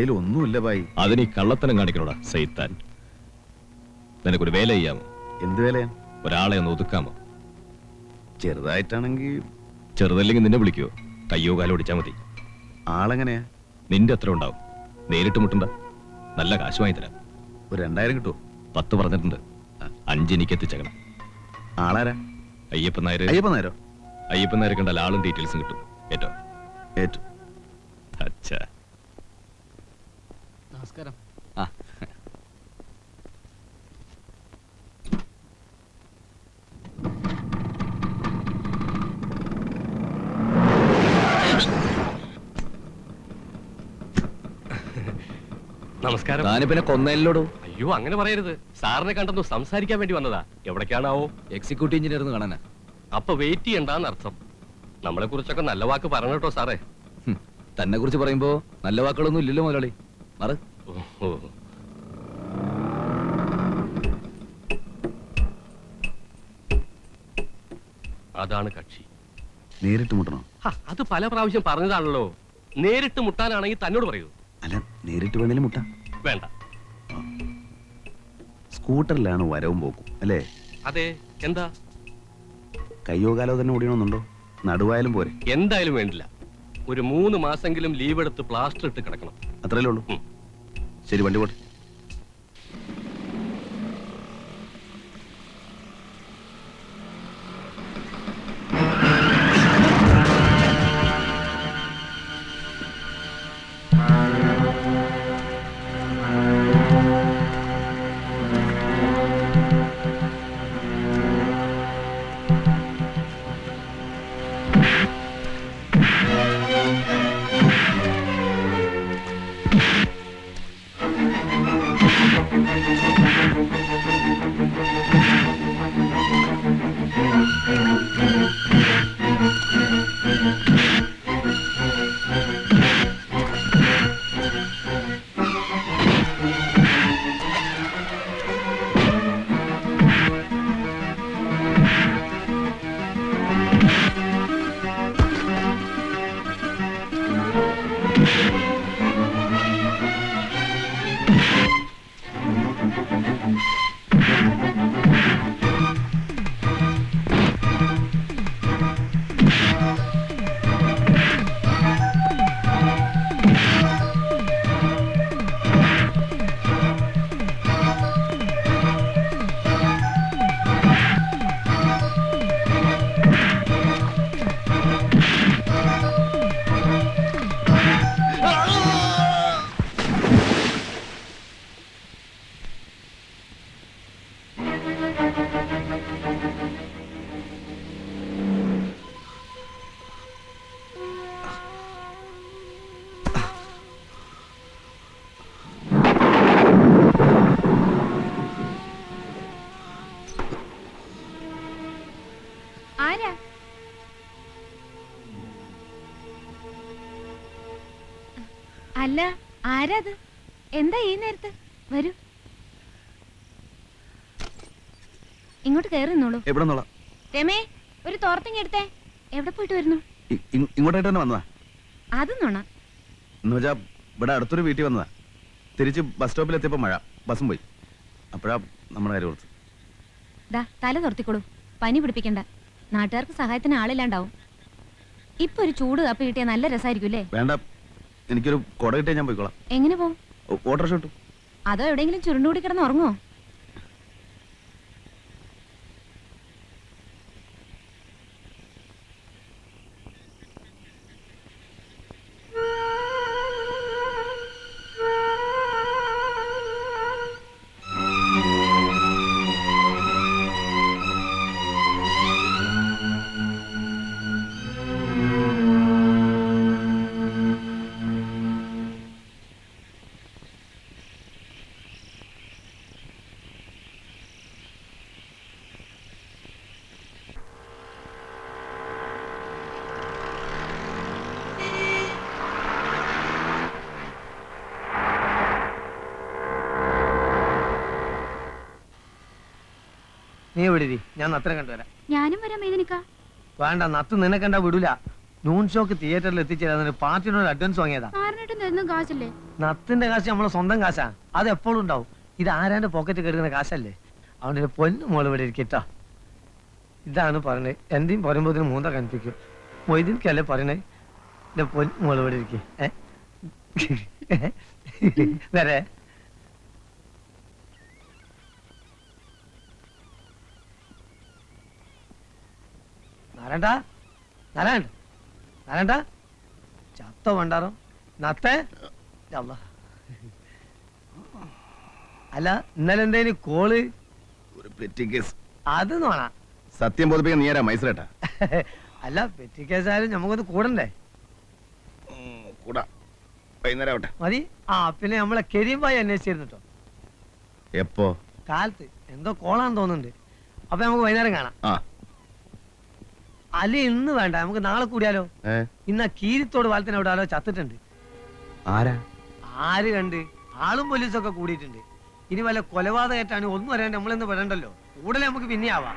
എന്റെ ഒന്നുമില്ല ബായി അതിന് ഈ കള്ളത്തനം കാണിക്കണോടാ സൈത്താൻ? നിനക്കൊരു വേല ചെയ്യാമോ? എന്ത് വേലയാ? ഒരാളെ ഒന്ന് ഒതുക്കാമോ? ചെറുതായിട്ടാണെങ്കിൽ ചെറുതല്ലെങ്കിൽ നിന്നെ വിളിക്കുവോ? കയ്യോ കാലോ ഓടിച്ചാൽ മതി. ആളെങ്ങനെയാ? നിന്റെ അത്ര ഉണ്ടാവും. നേരിട്ട് മുട്ടണ്ട. നല്ല കാശ് വാങ്ങി തരാം. ഒരു രണ്ടായിരം കിട്ടുമോ പത്ത് പറഞ്ഞിട്ടുണ്ട്. അഞ്ച് എനിക്ക് എത്തിച്ചേക്കണം. ആളാരാ? അയ്യപ്പ അയ്യപ്പൻ നായർ നായരോ? അയ്യപ്പൻ നായർ കണ്ടാൽ ആളും ഡീറ്റെയിൽസും കിട്ടും. ഏറ്റോ ഏറ്റവും. അച്ഛാ. നമസ്കാരം. നമസ്കാരം. താനിപ്പിന്നെ കൊന്നല്ലോടോ അയ്യോ അങ്ങനെ പറയരുത്. സാറിനെ കണ്ടെന്നു സംസാരിക്കാൻ വേണ്ടി വന്നതാ. എവിടേക്കാണാവോ? എക്സിക്യൂട്ടീവ് എഞ്ചിനീയർ എന്ന് കാണാനാ. അപ്പൊ വെയിറ്റ് ചെയ്യണ്ടെന്ന് അർത്ഥം നമ്മളെ കുറിച്ചൊക്കെ നല്ല വാക്ക് പറഞ്ഞു കേട്ടോ സാറേ? തന്നെ കുറിച്ച് പറയുമ്പോ നല്ല വാക്കുകളൊന്നും ഇല്ലല്ലോ മുതലാളി. മറ. അതാണ് കക്ഷി. നേരിട്ട് മുട്ടണോ? ഹ, അത് പല പ്രാവശ്യം പറഞ്ഞതാണല്ലോ. നേരിട്ട് മുട്ടാനാണെങ്കിൽ തന്നോട് പറയൂ. അല്ല നേരിട്ട് വേണേലും മുട്ട. വേണ്ട. സ്കൂട്ടറിലാണ് വരവും പോക്കും അല്ലേ? അതെ എന്താ? കയ്യോ കാലോ തന്നെ ഓടിയണമെന്നുണ്ടോ? നടുവായാലും പോരെ. എന്തായാലും വേണ്ടില്ല. ഒരു മൂന്ന് മാസെങ്കിലും ലീവ് എടുത്ത് പ്ലാസ്റ്റർ ഇട്ട് കിടക്കണം. അത്രയല്ലേ ഉള്ളൂ? ഉം. ശരി വണ്ടി പോട്ടെ. ആരാത്? എന്താ ഈ നേരത്ത്? വരൂ. ഇങ്ങോട്ട് കയറി നിന്നോളൂ. എവിടെ രമേ ഒരു തോർത്തിങ് എടുത്തേ. എവിടെ പോയിട്ട് വരുന്നു? ഇങ്ങോട്ടായിട്ട് തന്നെ വന്നതാ. അത് നോണ. എന്നുവെച്ചാ ഇവിടെ അടുത്തൊരു വീട്ടിൽ വന്നതാ. തിരിച്ച് ബസ് സ്റ്റോപ്പിൽ എത്തിയപ്പോ മഴ. ബസ്സും പോയി. അപ്പോഴാ നമ്മുടെ കാര്യം ഓർത്ത് ദാ തല തുറത്തിക്കോളൂ. പനി പിടിപ്പിക്കണ്ട. നാട്ടുകാർക്ക് സഹായത്തിന് ആളില്ലാണ്ടാവും. ഇപ്പൊ ഒരു ചൂട് കാപ്പി കിട്ടിയാൽ നല്ല രസമായിരിക്കും അല്ലേ? വേണ്ട. എനിക്കൊരു കുട കിട്ടിയാൽ ഞാൻ പോയിക്കോളാം. എങ്ങനെ പോകും കിട്ടും അതോ എവിടെയെങ്കിലും ചുരുണ്ടുകൂടി കിടന്ന് ഉറങ്ങോ നീ വിടുതി ഞാൻ നത്ര കണ്ടുവരാം. ഞാനും വരാം മേദിനിക്ക. വേണ്ട നത്ത് നിന്നെ കണ്ടാ വിടൂല. നൂൺ ഷോക്ക് തിയേറ്ററിൽ എത്തിച്ചേരാൻ പാർട്ടിനോട് അഡ്വാൻസ് വാങ്ങിയതാ. കാശല്ലേ? നത്തിന്റെ കാശ് നമ്മളെ സ്വന്തം കാശാ. അത് എപ്പോഴും ഉണ്ടാവും. ഇത് ആരാന്റെ പോക്കറ്റ് കെടുക്കുന്ന കാശല്ലേ? അവന്റെ പൊന്നു മോൾ ഇവിടെ ഇരിക്കട്ടോ ഇതാണ് പറഞ്ഞത് എന്തെയും പറയുമ്പോ ഇതിന് മൂന്ന കണിപ്പിക്കും മൊയ്തീൻക്കല്ലേ പറയണേ? എന്റെ പൊന്നു മോൾ ഇവിടെ ഇരിക്കേ. വരെ. നാരായണ്ട നാരായണ്ട നാരായണ്ട ചത്ത വേണ്ടാറോ നത്തേ? അല്ല ഇന്നലെ എന്തേനു കോൾ? ഒരു പെറ്റി കേസ്. അത് നോണ സത്യം ബോധിപ്പിക്കാൻ നീ ആരാ? മൈസൂരേട്ടാ? അല്ല പെറ്റി കേസായാലും നമുക്കത് കൂടണ്ടേ? കൂടാ. വൈകുന്നേരം ആവട്ടെ. മതി. ആ പിന്നെ നമ്മളെ കരീംബായി അന്വേഷിച്ചിരുന്നു കേട്ടോ എപ്പോ? കാലത്ത്. എന്തോ കോളാന്ന് തോന്നുന്നുണ്ട്. അപ്പൊ നമുക്ക് വൈകുന്നേരം കാണാം. ആ. അല്ലെ ഇന്ന് വേണ്ട നമുക്ക് നാളെ കൂടിയാലോ? ഇന്ന കീരിത്തോട് വാലത്തിന് അവിടെ ആരോ ചത്തിട്ടുണ്ട്. ആരാ? ആര് കണ്ട്? ആളും പോലീസൊക്കെ കൂടിയിട്ടുണ്ട്. ഇനി വല്ല കൊലപാതകമായിട്ടാണ് ഒന്നും അറിയാണ്ട് നമ്മളെന്ന് പറയണ്ടല്ലോ കൂടുതൽ നമുക്ക് പിന്നെ ആവാം.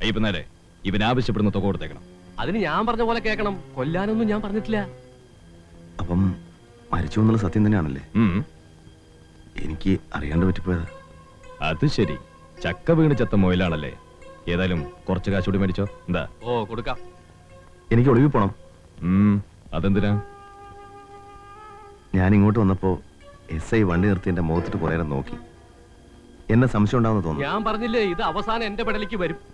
അയ്യപ്പനാരെ ഇവൻ ആവശ്യപ്പെടുന്ന തുക കൊടുത്തേക്കണം. അതിന് ഞാൻ പറഞ്ഞ പോലെ കേൾക്കണം. കൊല്ലാനൊന്നും ഞാൻ പറഞ്ഞിട്ടില്ല. അപ്പം മരിച്ചു എന്നുള്ള സത്യം തന്നെയാണല്ലേ? ഉം, എനിക്ക് അറിയാണ്ട് പറ്റിപ്പോയത്. അത് ശരി. ചക്ക വീണ് ചത്ത മൊയിലാണല്ലേ? ഏതായാലും കുറച്ച് കാശുകൂടി മേടിച്ചോ. എന്താ? ഓ കൊടുക്കാം. എനിക്ക് ഒളിവിൽ പോണം. ഉം, അതെന്തിനാ? ഞാൻ ഇങ്ങോട്ട് വന്നപ്പോ എസ് ഐ വണ്ടി നിർത്തി എന്റെ മുഖത്തിട്ട് കുറേ നേരം നോക്കി. എന്നെ സംശയം ഉണ്ടാവുന്ന തോന്നുന്നു. ഞാൻ പറഞ്ഞില്ലേ ഇത് അവസാനം എന്റെ പെടലിക്ക് വരും.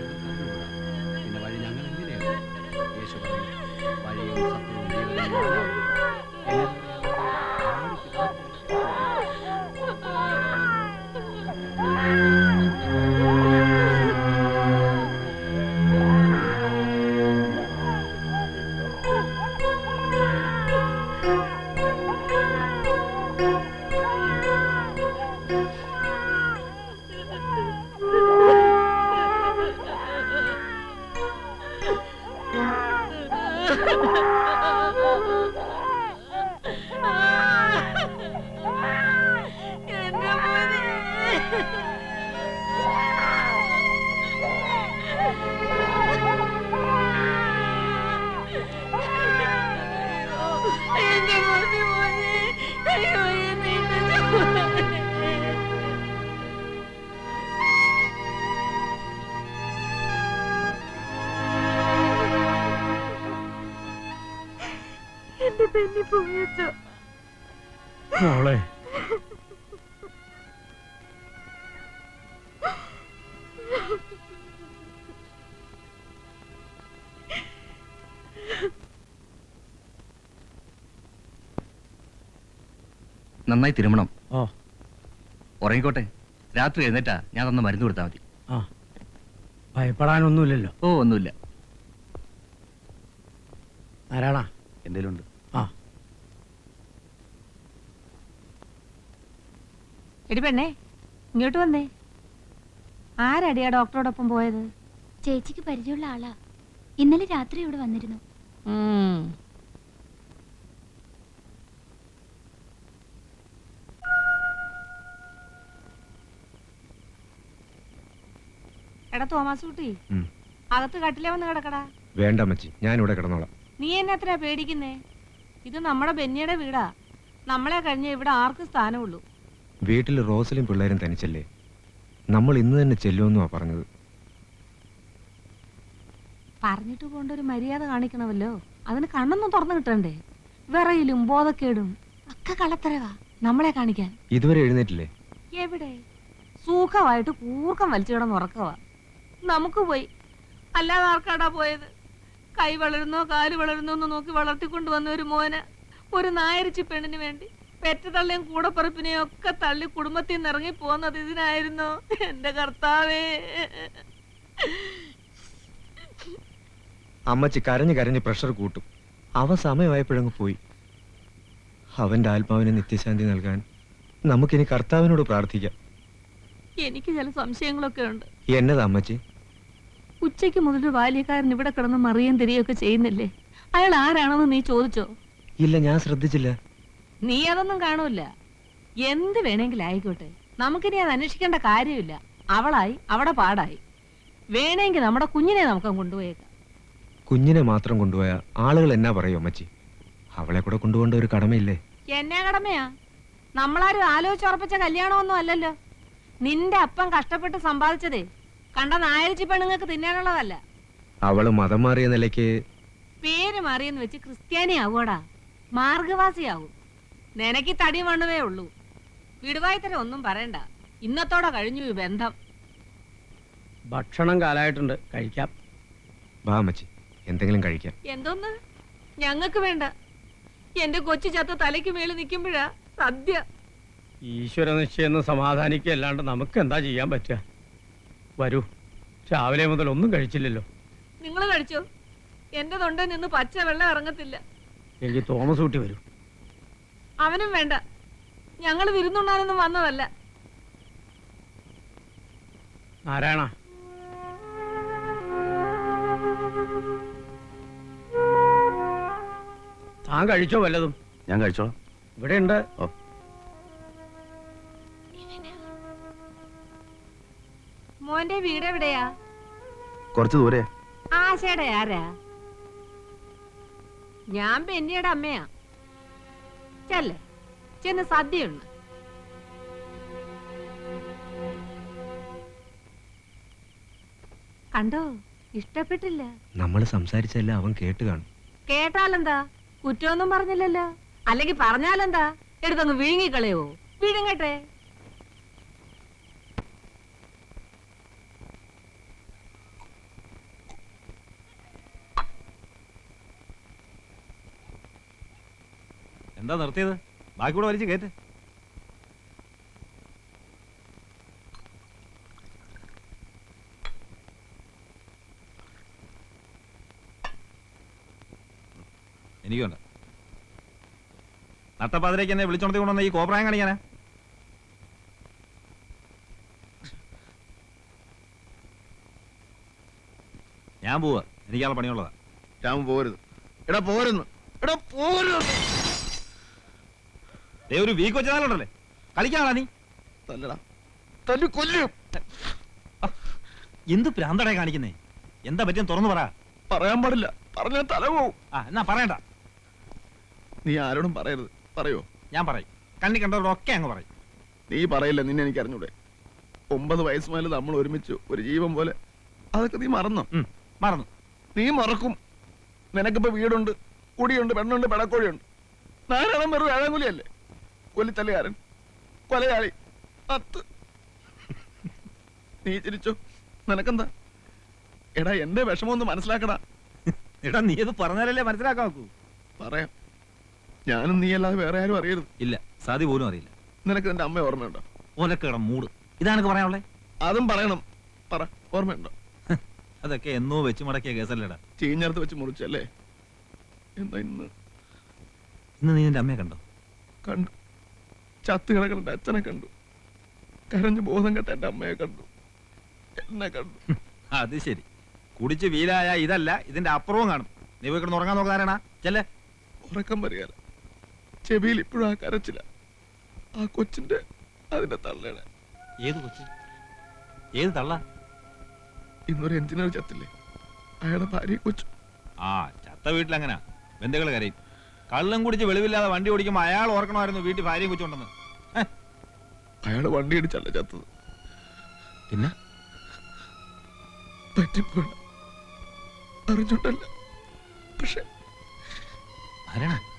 മോളെ നന്നായി തിരുമണം. ഓ ഉറങ്ങിക്കോട്ടെ. രാത്രി എഴുന്നേറ്റാ ഞാൻ തന്ന മരുന്ന് കൊടുത്താൽ മതി. ആ. ഭയപ്പെടാനൊന്നുമില്ലല്ലോ. ഓ ഒന്നുമില്ല. ആരാളാ? എന്റെ ഉണ്ട് ആ എടി പെണ്ണേ ഇങ്ങോട്ട് വന്നേ. ആരടിയാ ഡോക്ടറോടൊപ്പം പോയത്? ചേച്ചിക്ക് പരിചയമുള്ള ആളാ. ഇന്നലെ രാത്രി ഇവിടെ വന്നിരുന്നു. എടാ തോമാസ് കുട്ടി ഉം. അകത്ത് കട്ടിലേ വന്ന് കിടക്കടാ. വേണ്ട അമ്മച്ചി ഞാൻ ഇവിടെ കിടന്നോളാം. നീ എന്നെ എത്രയാ പേടിക്കുന്നേ? ഇത് നമ്മുടെ ബെന്നിയുടെ വീടാ. നമ്മളെ കഴിഞ്ഞ ഇവിടെ ആർക്കും സ്ഥാനമുള്ളൂ. വീട്ടിൽ റോസലും പിള്ളേരും തനിച്ചല്ലേ? നമ്മൾ ഇന്ന് തന്നെ ചെല്ലുമെന്നുവാ പറഞ്ഞത്. പറഞ്ഞിട്ട് പോകേണ്ട ഒരു മര്യാദ കാണിക്കണമല്ലോ. അതിന് കണ്ണൊന്നും തുറന്നു കിട്ടണ്ടേ? വിറയിലും ബോധക്കേടും ഒക്കെ കള്ളത്തരവാ നമ്മളെ കാണിക്കാൻ. ഇതുവരെ എഴുന്നേറ്റില്ലേ? എവിടെ? സുഖമായിട്ട് കൂർക്കം വലിച്ചു കിടന്ന് ഉറക്കവാ. നമുക്ക് പോയി. അല്ലാതെ ആർക്കാടാ പോയത്? കൈ വളരുന്നോ കാൽ വളരുന്നോ എന്ന് നോക്കി വളർത്തിക്കൊണ്ടുവന്ന ഒരു മോന് ഒരു നായരിച്ചു പെണ്ണിന് വേണ്ടി. പെറ്റ തള്ളിയും കൂടപ്പറപ്പിനെയും ഒക്കെ തള്ളി കുടുംബത്തിൽ നിന്ന് ഇറങ്ങി പോകുന്നത് ഇതിനായിരുന്നു. എന്റെ കർത്താവേ. അമ്മച്ചി കരഞ്ഞു കരഞ്ഞ് പ്രഷർ കൂട്ടും. അവ സമയമായപ്പോഴങ്ങ് പോയി. അവന്റെ ആത്മാവിന് നിത്യശാന്തി നൽകാൻ നമുക്കിനി കർത്താവിനോട് പ്രാർത്ഥിക്കാം. എനിക്ക് ചില സംശയങ്ങളൊക്കെ ഉണ്ട്. എന്നതാ അമ്മച്ചി? ഉച്ചയ്ക്ക് മുതൽ ബാല്യക്കാരൻ ഇവിടെ കിടന്ന് മറിയും തിരികെയൊക്കെ ചെയ്യുന്നില്ലേ? അയാൾ ആരാണെന്ന് നീ ചോദിച്ചോ? ഇല്ല ഞാൻ ശ്രദ്ധിച്ചില്ല. നീ അതൊന്നും കാണൂല എന്ത് വേണമെങ്കിലും ആയിക്കോട്ടെ. നമുക്കിനി അത് അന്വേഷിക്കേണ്ട കാര്യമില്ല. അവളായി അവിടെ പാടായി. വേണമെങ്കിൽ നമ്മുടെ കുഞ്ഞിനെ നമുക്ക് കൊണ്ടുപോയേക്കാം. കുഞ്ഞിനെ മാത്രം കൊണ്ടുപോയ ആളുകൾ എന്നാ പറയോ അമ്മച്ചി? അവളെ കൂടെ കൊണ്ടുപോകേണ്ട ഒരു കടമയില്ലേ? എന്നാ കടമയാ? നമ്മളാരും ആലോചിച്ചുറപ്പിച്ച കല്യാണമൊന്നും അല്ലല്ലോ. നിന്റെ അപ്പം കഷ്ടപ്പെട്ട് സമ്പാദിച്ചതേ കണ്ട നായരിച്ചി പെണ്ണുങ്ങൾക്ക് തിന്നാനുള്ളതല്ല. അവൾ മതം മാറിയ നിലയ്ക്ക് പേര് മാറിയെന്ന് വെച്ച് ക്രിസ്ത്യാനി ആവൂടാ മാർഗവാസിയാവും. നിനക്ക് തടി മണ്ണുവേ ഉള്ളൂ. വിടുവായിത്തരം ഒന്നും പറയണ്ട. ഇന്നത്തോടെ കഴിഞ്ഞു ഈ ബന്ധം. ഭക്ഷണം കാലായിട്ടുണ്ട്. കഴിക്കാം. വാ അമ്മച്ചി. എന്തെങ്കിലും കഴിക്കാം. എന്തോന്ന്? ഞങ്ങൾക്ക് വേണ്ട. എന്റെ കൊച്ചു ചത്ത തലയ്ക്ക് മേളിൽ നിൽക്കുമ്പോഴാ സദ്യ. ഈശ്വര നിശ്ചയെന്ന് സമാധാനിക്കല്ലാണ്ട് നമുക്ക് എന്താ ചെയ്യാൻ പറ്റുക? വരൂ. രാവിലെ മുതൽ ഒന്നും കഴിച്ചില്ലല്ലോ. നിങ്ങൾ കഴിച്ചോ? എന്റെ തൊണ്ടയിൽ നിന്ന് പച്ച വെള്ളം ഇറങ്ങത്തില്ല. എനിക്ക് തോമസ് ഊട്ടി വരൂ. അവനും വേണ്ട. ഞങ്ങൾ വിരുന്നുണ്ണാനൊന്നും വന്നതല്ല. നാരായണ. താൻ കഴിച്ചോ വല്ലതും? ഞാൻ കഴിച്ചോ ഇവിടെ ഉണ്ട് ഓ മോന്റെ വീട് എവിടെയാ? കുറച്ച് ദൂരെ ആശയുടെ ആരാ? ഞാൻ ബെന്നിയുടെ അമ്മയാ. ചെല്ലേ ചെന്ന് സദ്യയുണ്ട്. കണ്ടോ? ഇഷ്ടപ്പെട്ടില്ല. നമ്മൾ സംസാരിച്ചല്ല അവൻ കേട്ട് കാണും. കേട്ടാലെന്താ? കുറ്റമൊന്നും പറഞ്ഞില്ലല്ലോ. അല്ലെങ്കിൽ പറഞ്ഞാലെന്താ? എടുത്തൊന്ന് വിഴുങ്ങിക്കളയോ വിഴുങ്ങട്ടെ. എന്താ നിർത്തിയത്? ബാക്കി കൂടെ വലിച്ചു കയറ്റ്. എനിക്കുണ്ട്. നട്ടപ്പാതിരേക്ക് എന്നെ വിളിച്ചോണ്ടി കൊണ്ടുവന്ന ഈ കോപ്രായം കാണിക്കാനാ? ഞാൻ പോവാ. എനിക്കാളെ പണിയുള്ളതാ. രാമൻ പോരുത്. എടാ പോരുന്നു. എടാ പോരുന്നു. ദേ ഒരു വീക്ക് വെച്ചാലുണ്ടല്ലേ കളിക്കാണോ നീ. തല്ലടാ. തല്ലു കൊല്ലും. എന്ത് പ്രാന്തടയെ കാണിക്കുന്നേ? എന്താ പറ്റിയ തുറന്നു പറ. പറയാൻ പാടില്ല. പറഞ്ഞാൽ തല പോവും. ആ എന്നാ പറയണ്ട. നീ ആരോടും പറയരുത്. പറയോ? ഞാൻ പറയും. കണ്ണി കണ്ടവരോടൊക്കെ അങ്ങ് പറയും. നീ പറയില്ല നിന്നെ എനിക്ക് അറിഞ്ഞൂടെ. ഒമ്പത് വയസ്സ് മുതൽ നമ്മൾ ഒരുമിച്ച് ഒരു ജീവൻ പോലെ. അതൊക്കെ നീ മറന്നോ? ഉം, മറന്നു. നീ മറക്കും. നിനക്കിപ്പോ വീടുണ്ട് കുടിയുണ്ട് പെണ്ണുണ്ട് പെടക്കോഴിയുണ്ട്. നാരായണം വെറും ഏഴാങ്കുലിയല്ലേ കൊല്ലിത്തല്ലുകാരൻ കൊലയാളി. അത്ത്. നീ ചിരിച്ചു? നിനക്കെന്താ? എടാ എന്റെ വിഷമം മനസ്സിലാക്കടാ. എടാ നീ അത് പറഞ്ഞാലല്ലേ മനസ്സിലാക്കാൻ നോക്കൂ പറയാം. ഞാനും നീ അല്ലാതെ വേറെ ആരും അറിയരുത്. ഇല്ല സാധി പോലും അറിയില്ല. നിനക്ക് നിന്റെ അമ്മ ഓർമ്മയുണ്ടോ? ഓലക്കേട മൂട്. ഇതാണ് പറയാനുള്ളേ? അതും പറയണം. പറ ഓർമ്മയുണ്ടോ? അതൊക്കെ എന്നോ വെച്ച് മടക്കിയ കേസല്ലേടാ. ചീഞ്ഞടുത്ത് വെച്ച് മുറിച്ചല്ലേ? എന്താ ഇന്ന്? ഇന്ന് നീ നിന്റെ അമ്മയെ കണ്ടോ? കണ്ടു. ചത്ത് കിടക്കുന്ന അച്ഛനെ കണ്ടു. കരഞ്ഞു ബോധം കെട്ട എന്റെ അമ്മയെ കണ്ടു. എന്നെ കണ്ടു. അത് ശരി. കുടിച്ച് വീലായ ഇതല്ല ഇതിന്റെ അപ്പുറവും കാണും. നീ പോയി കിടന്ന് ഉറങ്ങാൻ നോക്കാനാ ചെല്ലേ. ഉറക്കം പറയാല ചെവിയിൽ ഇപ്പോഴും ആ കരച്ചില്ല ആ കൊച്ചിന്റെ അതിന്റെ തള്ളയുടെ. ഏത് കൊച്ചു? ഏത് തള്ള? ഇന്നൊരു എഞ്ചിനീയർ ചത്തില്ലേ? അയാളുടെ ഭാര്യ കൊച്ചു. ആ ചത്ത വീട്ടിലങ്ങനെ. ബന്ധുക്കൾ കരയും. കള്ളം കുടിച്ച് വെളിവില്ലാതെ വണ്ടി ഓടിക്കുമ്പോൾ അയാൾ ഓർക്കണമായിരുന്നു വീട്ടിൽ ഭാര്യയും കൊച്ചുണ്ടെന്ന്. അയാൾ അയാൾ വണ്ടി അടിച്ചല്ല ചത്തത്. പിന്നെ? പറ്റിപ്പോയി അറിഞ്ഞോണ്ടല്ല. പക്ഷെ ആരാണ്?